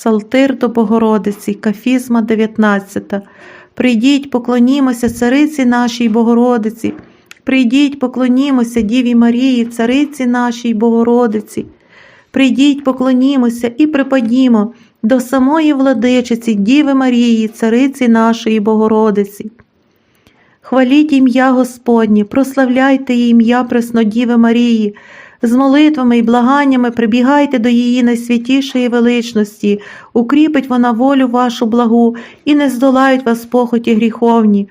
Псалтир до Богородиці, Кафізма 19. Прийдіть, поклонімося цариці нашій Богородиці. Прийдіть, поклонімося Діві Марії, цариці нашій Богородиці. Прийдіть, поклонімося і припадімо до самої владичиці Діви Марії, цариці нашої Богородиці. Хваліть ім'я Господнє, прославляйте ім'я Преснодіви Марії, з молитвами і благаннями прибігайте до її найсвятішої величності, укріпить вона волю вашу благу і не здолають вас похоті гріховні,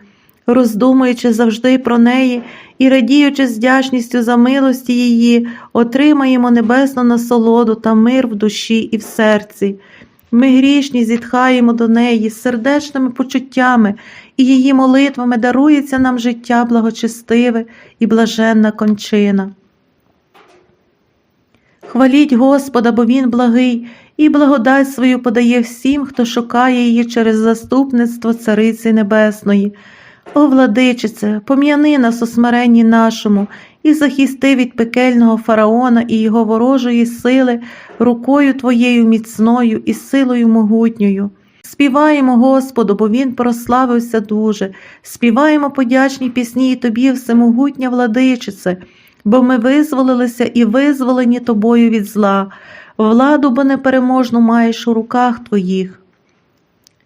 роздумуючи завжди про неї і радіючи з вдячністю за милості її, отримаємо небесну насолоду та мир в душі і в серці. Ми грішні зітхаємо до неї з сердечними почуттями, і її молитвами дарується нам життя благочестиве і блаженна кончина. Хваліть Господа, бо Він благий, і благодать свою подає всім, хто шукає її через заступництво Цариці Небесної. О, владичице, пом'яни нас у смиренні нашому і захисти від пекельного фараона і його ворожої сили рукою Твоєю міцною і силою могутньою. Співаємо Господу, бо Він прославився дуже, співаємо подячні пісні і Тобі, всемогутня владичице, бо ми визволилися і визволені Тобою від зла, владу бо непереможну маєш у руках Твоїх.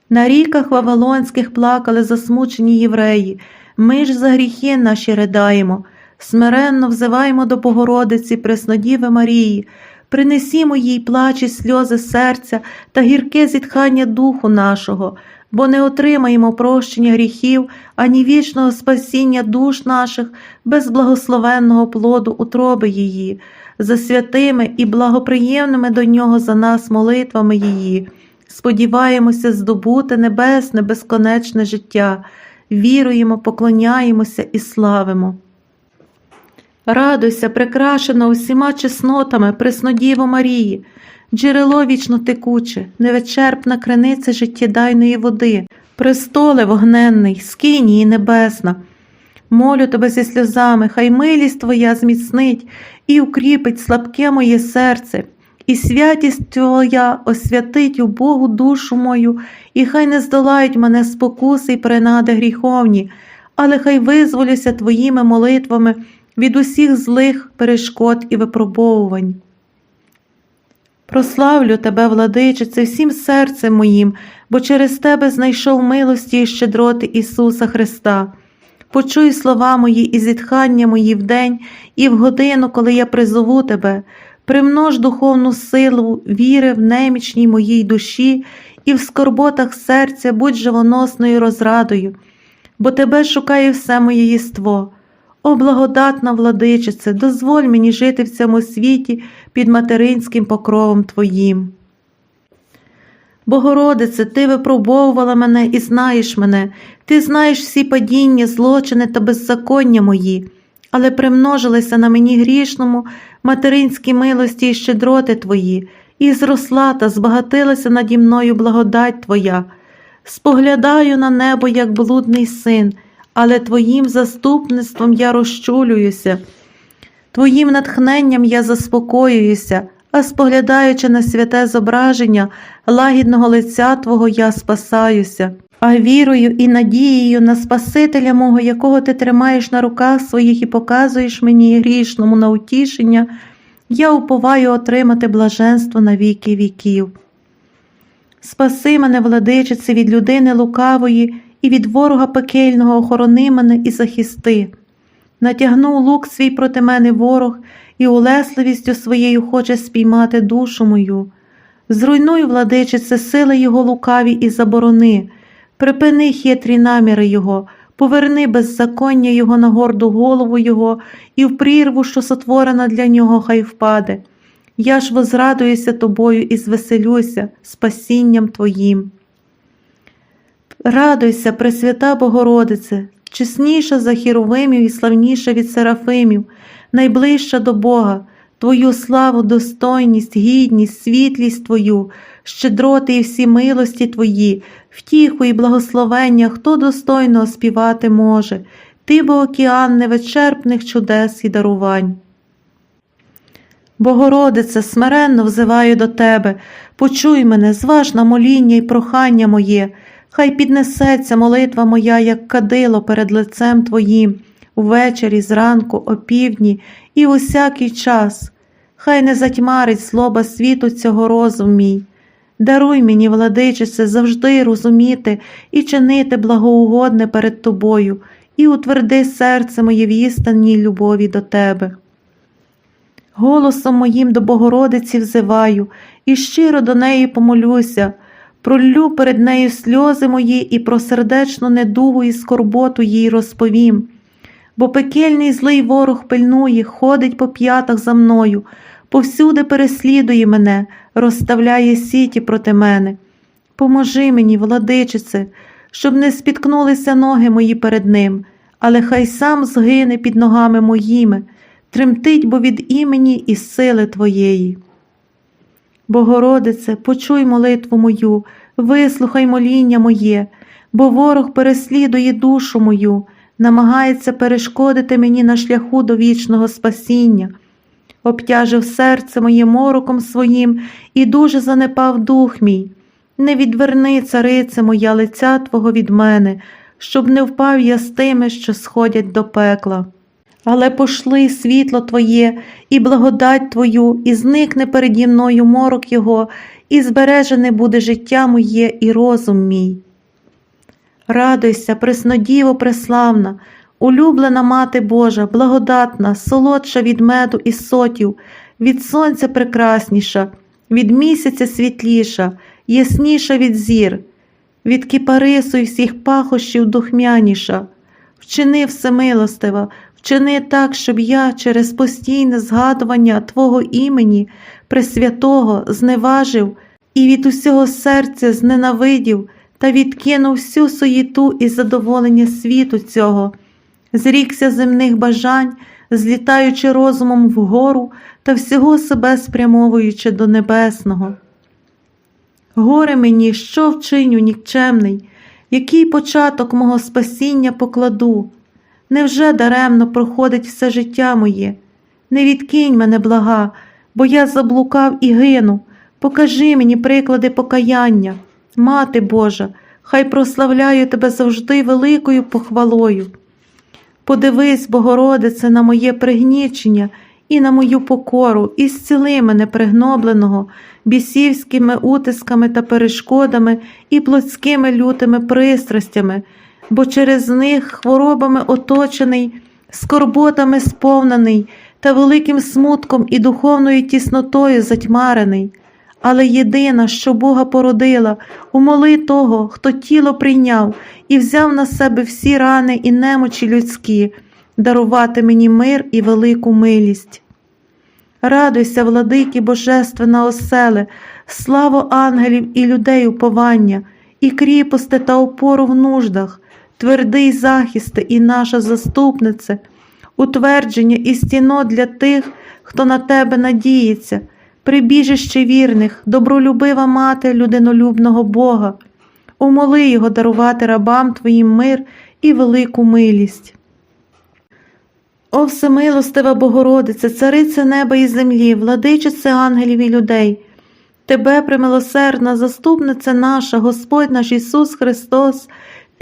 На ріках Вавилонських плакали засмучені євреї, ми ж за гріхи наші ридаємо, смиренно взиваємо до Богородиці, Преснодіви Марії, принесімо їй плач і сльози серця та гірке зітхання духу нашого, бо не отримаємо прощення гріхів, ані вічного спасіння душ наших без благословенного плоду утроби її, за святими і благоприємними до нього за нас молитвами її. Сподіваємося здобути небесне, безконечне життя, віруємо, поклоняємося і славимо. Радуйся, прикрашена усіма чеснотами, Преснодіво Марії, джерело вічно текуче, невичерпна криниця життєдайної води, престоле вогненний, скинії небесна. Молю тебе зі сльозами, хай милість твоя зміцнить і укріпить слабке моє серце, і святість Твоя освятить у Богу душу мою, і хай не здолають мене спокуси й принади гріховні, але хай визволюся Твоїми молитвами від усіх злих перешкод і випробовувань. Прославлю тебе, владичице, всім серцем моїм, бо через тебе знайшов милості і щедроти Ісуса Христа. Почуй слова мої і зітхання мої вдень і в годину, коли я призову тебе, примнож духовну силу віри в немічній моїй душі і в скорботах серця будь живоносною розрадою, бо тебе шукає все моє єство. О, благодатна владичице, дозволь мені жити в цьому світі під материнським покровом Твоїм. Богородице, Ти випробовувала мене і знаєш мене, Ти знаєш всі падіння, злочини та беззаконня мої, але примножилися на мені грішному материнські милості і щедроти Твої, і зросла та збагатилася наді мною благодать Твоя. Споглядаю на небо, як блудний син, але Твоїм заступництвом я розчулююся, Твоїм натхненням я заспокоююся, а споглядаючи на святе зображення лагідного лиця Твого, я спасаюся, а вірою і надією на Спасителя мого, якого ти тримаєш на руках своїх і показуєш мені грішному на утішення, я уповаю отримати блаженство на віки віків. Спаси мене, владичице, від людини лукавої і від ворога пекельного охорони мене і захисти. Натягнув лук свій проти мене ворог і улесливістю своєю хоче спіймати душу мою. Зруйнуй, владичице, сили його лукаві і заборони, припини хитрі наміри його, поверни беззаконня його на горду голову його, і в прірву, що сотворена для нього, хай впаде. Я ж возрадуюся тобою і звеселюся спасінням Твоїм. Радуйся, Пресвята Богородице, чесніша за хіровимів і славніша від серафимів, найближча до Бога, Твою славу, достойність, гідність, світлість Твою, щедроти і всі милості Твої, втіху і благословення, хто достойно співати може, Ти бо океан невичерпних чудес і дарувань. Богородице, смиренно взиваю до Тебе, почуй мене, зваж на моління й прохання моє, хай піднесеться молитва моя, як кадило перед лицем Твоїм, увечері, зранку, опівдні і у всякий час. Хай не затьмарить злоба світу цього розум мій. Даруй мені, владичице, завжди розуміти і чинити благоугодне перед тобою, і утверди серце моє в істинній любові до тебе. Голосом моїм до Богородиці взиваю, і щиро до неї помолюся, проллю перед нею сльози мої і про сердечну недугу і скорботу їй розповім. Бо пекельний злий ворог пильнує, ходить по п'ятах за мною, повсюди переслідує мене, розставляє сіті проти мене. Поможи мені, владичице, щоб не спіткнулися ноги мої перед ним, але хай сам згине під ногами моїми, тремтить бо від імені і сили Твоєї. Богородице, почуй молитву мою, вислухай моління моє, бо ворог переслідує душу мою, намагається перешкодити мені на шляху до вічного спасіння. Обтяжив серце моє мороком своїм і дуже занепав дух мій. Не відверни, царице моя, лиця Твого від мене, щоб не впав я з тими, що сходять до пекла. Але пошли світло Твоє і благодать Твою, і зникне переді мною морок Його, і збережене буде життя моє і розум мій. Радуйся, преснодіво преславна, улюблена Мати Божа, благодатна, солодша від меду і сотів, від сонця прекрасніша, від місяця світліша, ясніша від зір, від кипарису й всіх пахощів духмяніша. Вчини всемилостива, вчини так, щоб я через постійне згадування Твого імені, Пресвятого, зневажив і від усього серця зненавидів та відкинув всю суєту і задоволення світу цього, зрікся земних бажань, злітаючи розумом вгору та всього себе спрямовуючи до небесного. Горе мені, що вчиню нікчемний, який початок мого спасіння покладу. Невже даремно проходить все життя моє? Не відкинь мене, блага, бо я заблукав і гину. Покажи мені приклади покаяння. Мати Божа, хай прославляю тебе завжди великою похвалою. Подивись, Богородице, на моє пригнічення і на мою покору, і зціли мене пригнобленого бісівськими утисками та перешкодами і плотськими лютими пристрастями, бо через них хворобами оточений, скорботами сповнений та великим смутком і духовною тіснотою затьмарений. Але єдина, що Бога породила, умоли того, хто тіло прийняв і взяв на себе всі рани і немочі людські, дарувати мені мир і велику милість. Радуйся, владики Божественна оселе, славу ангелів і людей уповання, і кріпости та опору в нуждах, твердий захисти і наша заступнице, утвердження і стіно для тих, хто на тебе надіється, прибіжище вірних, добролюбива мати людинолюбного Бога, умоли його дарувати рабам твоїм мир і велику милість. О всемилостива Богородице, цариця неба і землі, владичице ангелів і людей, Тебе, примилосердна, заступниця наша, Господь наш Ісус Христос,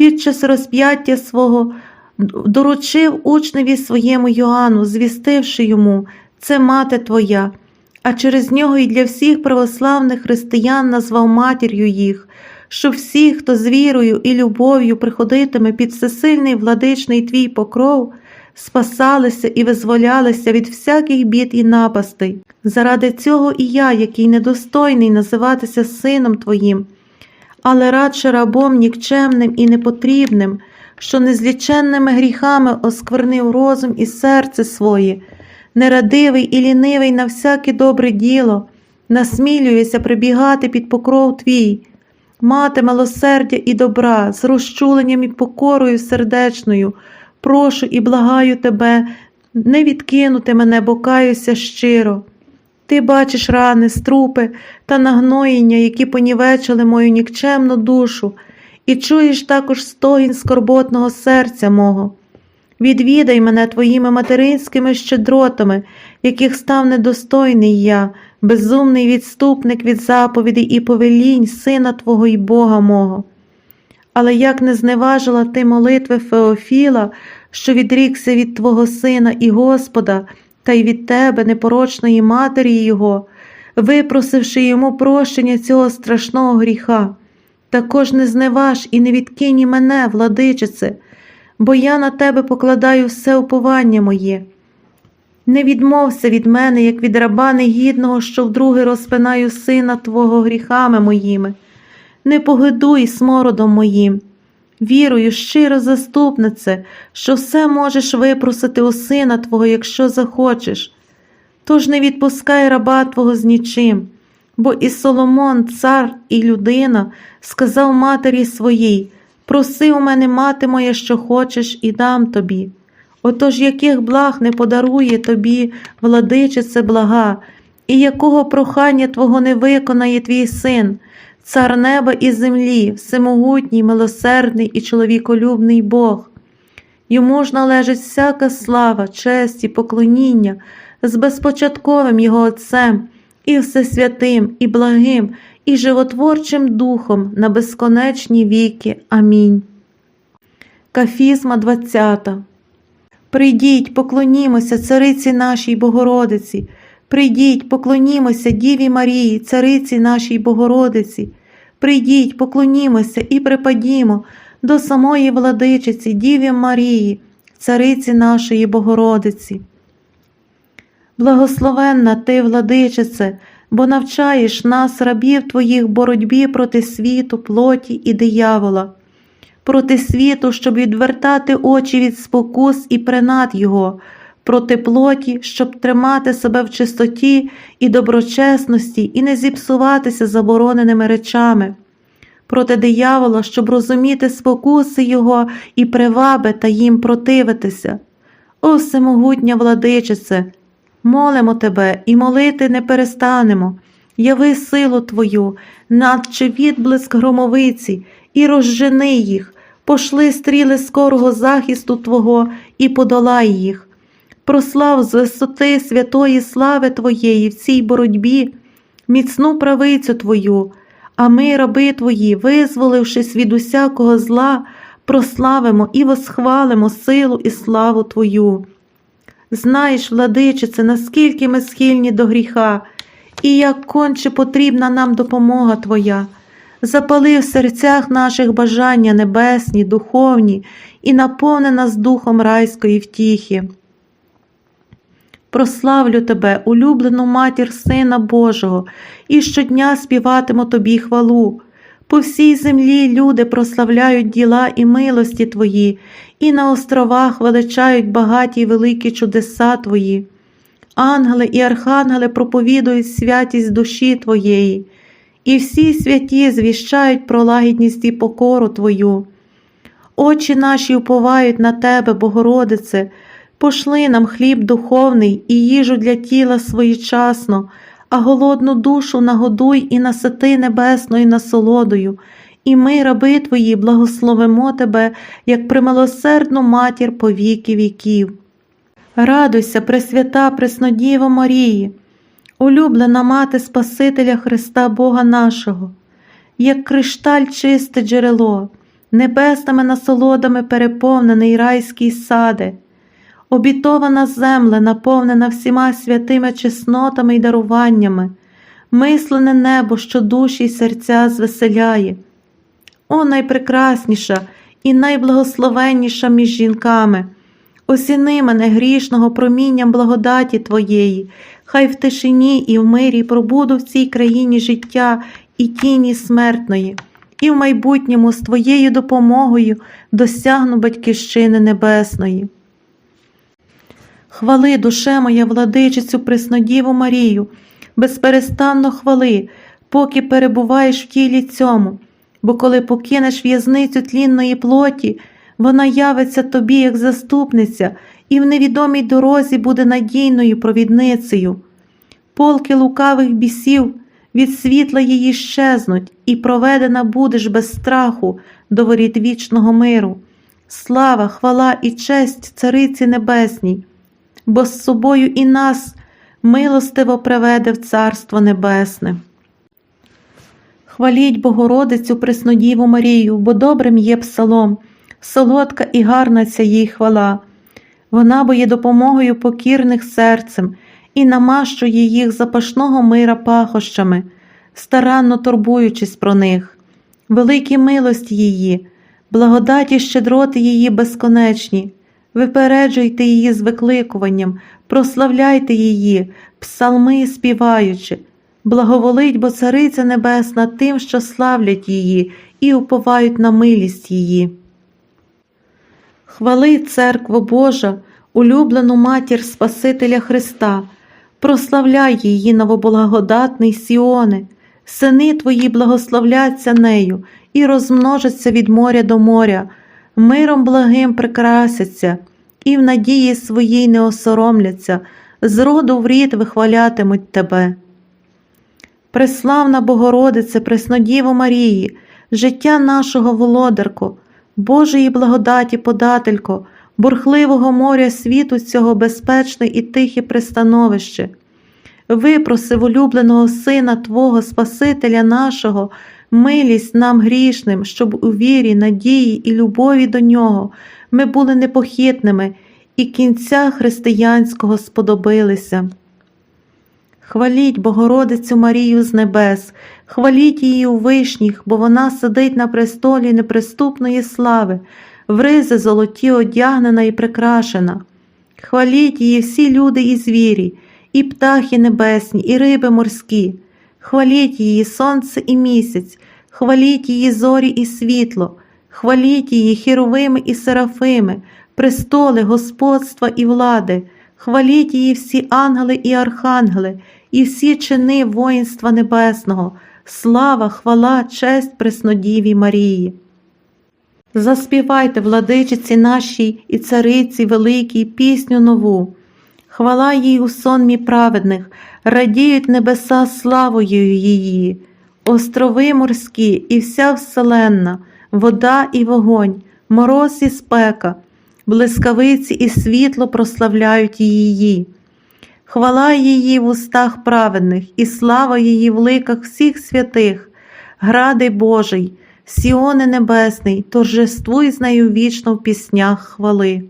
під час розп'яття свого доручив учневі своєму Йоанну, звістивши йому, це мати Твоя, а через нього і для всіх православних християн назвав матір'ю їх, що всі, хто з вірою і любов'ю приходитиме під всесильний владичний твій покров, спасалися і визволялися від всяких бід і напастей. Заради цього і я, який недостойний називатися сином Твоїм, але радше рабом нікчемним і непотрібним, що незліченними гріхами осквернив розум і серце своє, нерадивий і лінивий на всяке добре діло, насмілююся прибігати під покров Твій, мати милосердя і добра, з розчуленням і покорою сердечною, прошу і благаю тебе, не відкинути мене, бо каюся щиро. Ти бачиш рани, струпи та нагноєння, які понівечили мою нікчемну душу, і чуєш також стогін скорботного серця мого. Відвідай мене твоїми материнськими щедротами, яких став недостойний я, безумний відступник від заповідей і повелінь Сина Твого і Бога мого. Але як не зневажила ти молитви Феофіла, що відрікся від Твого Сина і Господа, та й від Тебе, непорочної матері Його, випросивши йому прощення цього страшного гріха, також не зневаж і не відкинь мене, владичице, бо я на тебе покладаю все уповання моє. Не відмовся від мене, як від раба негідного, що вдруге розпинаю сина Твого гріхами моїми. Не погидуй смородом моїм. Вірую, щиро заступнице, що все можеш випросити у сина Твого, якщо захочеш. Тож не відпускай раба Твого з нічим, бо і Соломон, цар і людина, сказав матері своїй: Проси у мене, мати моя, що хочеш, і дам тобі. Отож яких благ не подарує тобі, владичице блага, і якого прохання Твого не виконає твій син, цар неба і землі, всемогутній, милосердний і чоловіколюбний Бог. Йому ж належить всяка слава, честь і поклоніння з безпочатковим Його Отцем, і всесвятим, і благим, і животворчим Духом на безконечні віки. Амінь. Кафізма 20 Прийдіть, поклонімося цариці нашій Богородиці, прийдіть, поклонімося Діві Марії, цариці нашій Богородиці, прийдіть, поклонімося і припадімо до самої владичиці, Діві Марії, цариці нашої Богородиці. Благословенна ти, владичице, бо навчаєш нас, рабів твоїх, боротьбі проти світу, плоті і диявола проти світу, щоб відвертати очі від спокус і принад Його, проти плоті, щоб тримати себе в чистоті і доброчесності і не зіпсуватися забороненими речами, проти диявола, щоб розуміти спокуси Його і приваби та їм противитися. О всемогутня владичице, молимо тебе і молити не перестанемо. Яви силу Твою, надче відблиск громовиці, і розжени їх, пошли стріли скорого захисту Твого і подолай їх. Прослав з висоти святої слави Твоєї в цій боротьбі, міцну правицю Твою, а ми, раби Твої, визволившись від усякого зла, прославимо і восхвалимо силу і славу Твою. Знаєш, владичице, наскільки ми схильні до гріха, і як конче потрібна нам допомога Твоя запали в серцях наших бажання небесні, духовні і наповни нас духом райської втіхи. Прославлю тебе, улюблену матір Сина Божого, і щодня співатиму тобі хвалу. По всій землі люди прославляють діла і милості Твої, і на островах величають багаті й великі чудеса Твої. Ангели і архангели проповідують святість душі Твоєї і всі святі звіщають про лагідність і покору Твою. Очі наші уповають на Тебе, Богородице, пошли нам хліб духовний і їжу для тіла своєчасно, а голодну душу нагодуй і насити небесною насолодою, і ми, раби Твої, благословимо Тебе, як примилосердну матір по віки віків. Радуйся, Пресвята, Преснодіва Марії, улюблена мати Спасителя Христа Бога нашого, як кришталь чисте джерело, небесними насолодами переповнений райський саде, обітована земля, наповнена всіма святими чеснотами й даруваннями, мислене небо, що душі й серця звеселяє. О, найпрекрасніша і найблагословенніша між жінками! Осіни мене грішного промінням благодаті Твоєї, хай в тишині і в мирі пробуду в цій країні життя і тіні смертної, і в майбутньому з Твоєю допомогою досягну Батьківщини Небесної. Хвали, душе моя, владичицю Преснодіву Марію, безперестанно хвали, поки перебуваєш в тілі цьому, бо коли покинеш в'язницю тлінної плоті, вона явиться тобі як заступниця і в невідомій дорозі буде надійною провідницею. Полки лукавих бісів від світла її щезнуть, і проведена будеш без страху до воріт вічного миру. Слава, хвала і честь Цариці Небесній, бо з собою і нас милостиво приведе в Царство Небесне. Хваліть Богородицю Преснодіву Марію, бо добрим є псалом, солодка і гарна ця їй хвала. Вона бо є допомогою покірних серцем і намащує їх запашного мира пахощами, старанно турбуючись про них. Великі милості її, благодаті щедроти її безконечні. Випереджуйте її з викликуванням, прославляйте її, псалми співаючи, благоволить, бо Цариця Небесна тим, що славлять її і уповають на милість її. Хвали, церкво Божа, улюблену матір Спасителя Христа, прославляй її новоблагодатний Сіоне, сини твої благословляться нею і розмножаться від моря до моря, миром благим прикрасяться, і в надії своїй не осоромляться, з роду в рід вихвалятимуть тебе. Преславна Богородице, Преснодіво Марії, життя нашого володарко, Божої благодаті подателько, бурхливого моря світу цього безпечне і тихе пристановище. Випросив улюбленого Сина Твого Спасителя нашого, милість нам грішним, щоб у вірі, надії і любові до Нього ми були непохитними і кінця християнського сподобилися. Хваліть Богородицю Марію з небес, хваліть її у вишніх, бо вона сидить на престолі неприступної слави, в ризи золоті одягнена і прикрашена. Хваліть її всі люди і звірі, і птахи небесні, і риби морські. Хваліть її сонце і місяць, хваліть її зорі і світло, хваліть її хіровими і серафими, престоли, господства і влади, хваліть її всі ангели і архангели, і всі чини воїнства небесного, слава, хвала, честь Преснодівій Марії. Заспівайте, владичиці нашій і цариці великій пісню нову. Хвала їй у сонмі праведних, радіють небеса славою її, острови морські і вся вселенна, вода і вогонь, мороз і спека, блискавиці і світло прославляють її. Хвала її в устах праведних, і слава її в ликах всіх святих, гради Божий, Сіони Небесний, торжествуй з нею вічно в піснях хвали.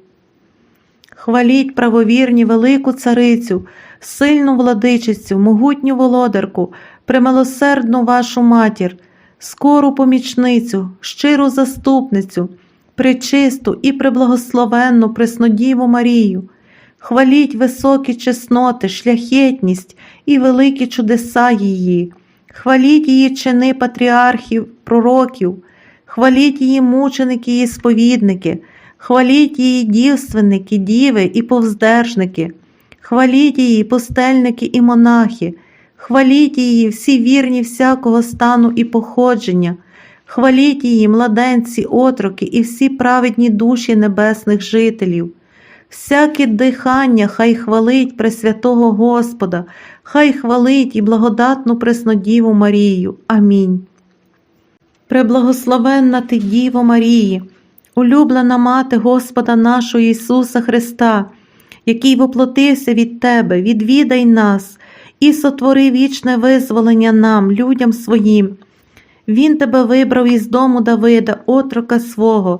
Хваліть правовірні велику царицю, сильну владичицю, могутню володарку, премилосердну вашу матір, скору помічницю, щиру заступницю, пречисту і преблагословенну Преснодіву Марію. Хваліть високі чесноти, шляхетність і великі чудеса її, хваліть її чини патріархів, пророків, хваліть її мученики і сповідники, хваліть її дівственники, діви і повздержники, хваліть її пустельники і монахи, хваліть її всі вірні всякого стану і походження, хваліть її младенці, отроки і всі праведні душі небесних жителів. Всяке дихання хай хвалить Пресвятого Господа, хай хвалить і благодатну Преснодіву Марію. Амінь. Преблагословенна ти Діво Марії, улюблена мати Господа нашого Ісуса Христа, який воплотився від Тебе, відвідай нас і сотвори вічне визволення нам, людям своїм. Він тебе вибрав із дому Давида, отрока свого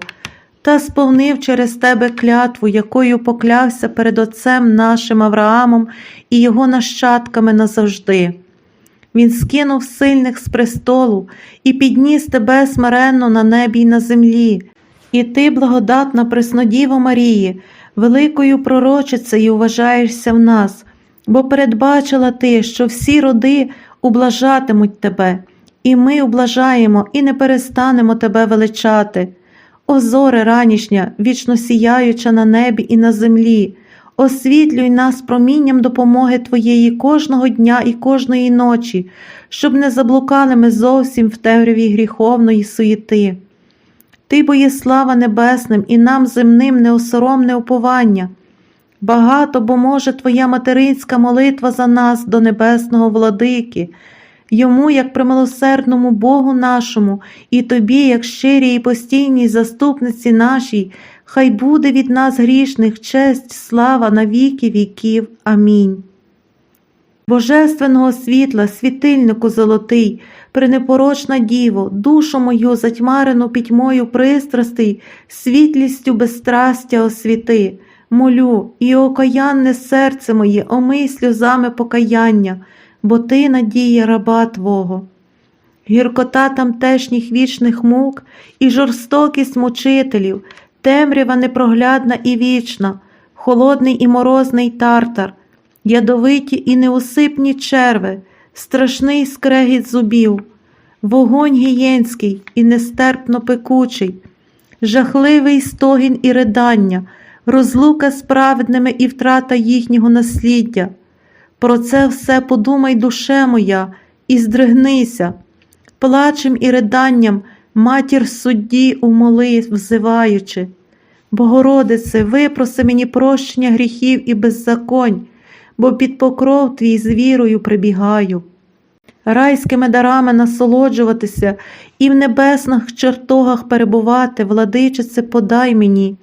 та сповнив через тебе клятву, якою поклявся перед Отцем нашим Авраамом і його нащадками назавжди. Він скинув сильних з престолу і підніс тебе смиренно на небі й на землі, і ти, благодатна Преснодіва Марії, великою пророчицею вважаєшся в нас, бо передбачила ти, що всі роди ублажатимуть тебе, і ми ублажаємо і не перестанемо тебе величати. О зоре ранішня, вічно сіяюча на небі і на землі, освітлюй нас промінням допомоги Твоєї кожного дня і кожної ночі, щоб не заблукали ми зовсім в темряві гріховної суєти. Ти бо є слава небесним і нам земним неосоромне уповання. Багато бо може Твоя материнська молитва за нас до небесного владики йому, як примилосердному Богу нашому, і тобі, як щирій і постійній заступниці нашій, хай буде від нас грішних честь, слава на віки віків. Амінь. божественного світла, світильнику золотий, пренепорочна діво, душу мою затьмарену пітьмою пристрастей, світлістю безстрастя освіти, молю, і окаянне серце моє омий сльозами покаяння, бо ти надія раба Твого. Гіркота тамтешніх вічних мук і жорстокість мучителів, темрява непроглядна і вічна, холодний і морозний тартар, ядовиті і неусипні черви, страшний скрегіт зубів, вогонь гієнський і нестерпно пекучий, жахливий стогін і ридання, розлука з праведними і втрата їхнього насліддя. Про це все подумай, душе моя, і здригнися, плачем і riданням матір судді умоли, взиваючи. Богородице, випроси мені прощення гріхів і беззаконь, бо під покров твій з вірою прибігаю. Райськими дарами насолоджуватися і в небесних чертогах перебувати, владичице, подай мені,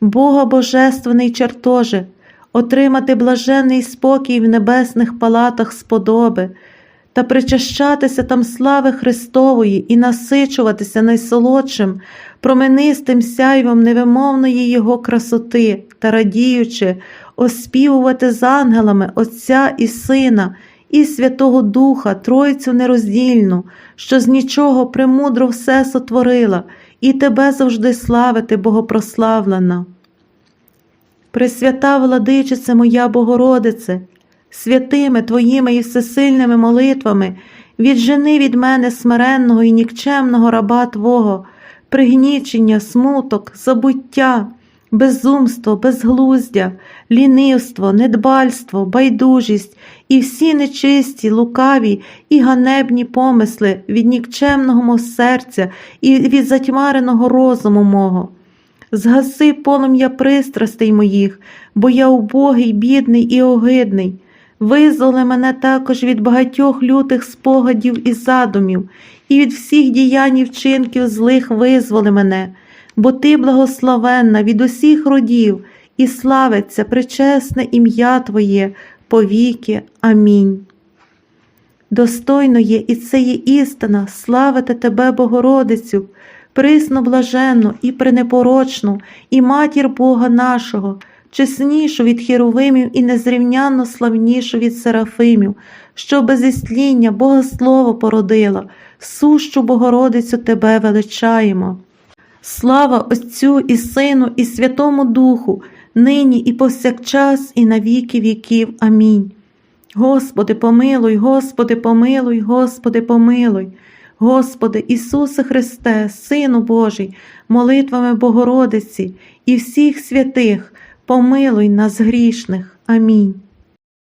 Бога Божественний чертоже, отримати блаженний спокій в небесних палатах сподоби та причащатися там слави Христової і насичуватися найсолодшим, променистим сяйвом невимовної Його красоти та радіючи, оспівувати з ангелами Отця і Сина і Святого Духа, Тройцю нероздільну, що з нічого премудро все сотворила, і Тебе завжди славити, Богопрославлена. Пресвята владичице моя Богородице, святими Твоїми і всесильними молитвами, віджени від мене смиренного і нікчемного раба Твого, пригнічення, смуток, забуття, безумство, безглуздя, лінивство, недбальство, байдужість і всі нечисті, лукаві і ганебні помисли від нікчемного мого серця і від затьмареного розуму мого. Згаси полум'я пристрастей моїх, бо я убогий, бідний і огидний. Визволи мене також від багатьох лютих спогадів і задумів, і від всіх діянь і вчинків злих визволи мене, бо ти благословенна від усіх родів, і славиться причесне ім'я Твоє повіки. Амінь. Достойно є, і це є істина, славити Тебе, Богородицю, присну блаженну і пренепорочну, і матір Бога нашого, чеснішу від херовимів і незрівнянно славнішу від серафимів, що без істління Богослово породила, сущу Богородицю Тебе величаємо. Слава Отцю і Сину, і Святому Духу, нині і повсякчас, і на віки віків. Амінь. Господи, помилуй, Господи, помилуй, Господи, помилуй. Господи, Ісусе Христе, Сину Божий, молитвами Богородиці і всіх святих, помилуй нас грішних. Амінь.